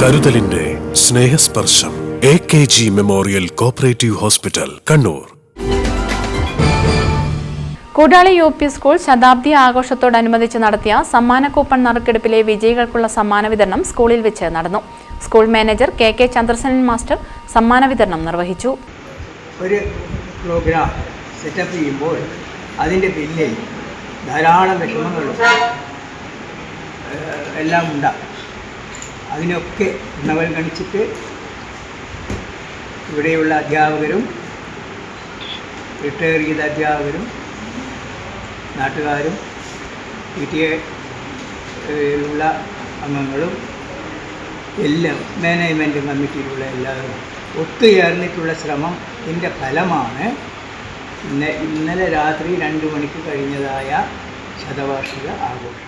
കരുതലിന്റെ Snehasparsham A K G memorial cooperative hospital Kannur. Koodali U P school ശതാബ്ദി ആഘോഷത്തോടനുബന്ധിച്ച് നടത്തിയ സമ്മാന coupon നറുക്കെടുപ്പിലെ വിജയികൾക്കുള്ള സമ്മാന വിതരണം സ്കൂളിൽ വെച്ച് നടന്നു. School manager K K Chandrasenan master സമ്മാന വിതരണം നിർവഹിച്ചു. ഒരു പ്രോഗ്രാം സെറ്റപ്പ് ചെയ്യുമ്പോൾ അതിന്റെ പിന്നിൽ ധാരാളം വിഷമങ്ങളും എല്ലാം ഉണ്ടാകും. അതിനൊക്കെ ഗണിച്ചിട്ട് ഇവിടെയുള്ള അധ്യാപകരും റിട്ടയർ ചെയ്ത അധ്യാപകരും നാട്ടുകാരും പി ടി എയിലുള്ള അംഗങ്ങളും എല്ലാം മാനേജ്മെന്റ് കമ്മിറ്റിയിലുള്ള എല്ലാവരും ഒത്തുചേർന്നിട്ടുള്ള ശ്രമം ഇതിന്റെ ഫലമാണ് ഇന്നലെ ഇന്നലെ രാത്രി രണ്ട് മണിക്ക് കഴിഞ്ഞതായ ശതവാർഷിക ആഘോഷം.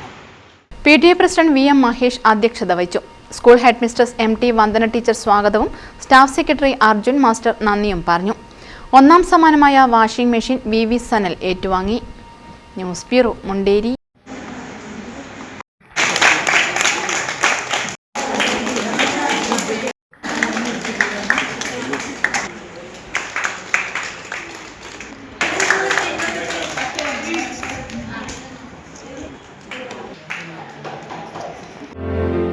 P T A president V M Mahesh അധ്യക്ഷത വഹിച്ചു. School headmistress M T Vandana teacher സ്വാഗതവും. സ്റ്റാഫ് സെക്രട്ടറി അർജുൻ മാസ്റ്റർ നന്ദിയും പറഞ്ഞു. ഒന്നാം സമ്മാനമായ washing machine V V Sanal ഏറ്റുവാങ്ങി. News bureau Munderi.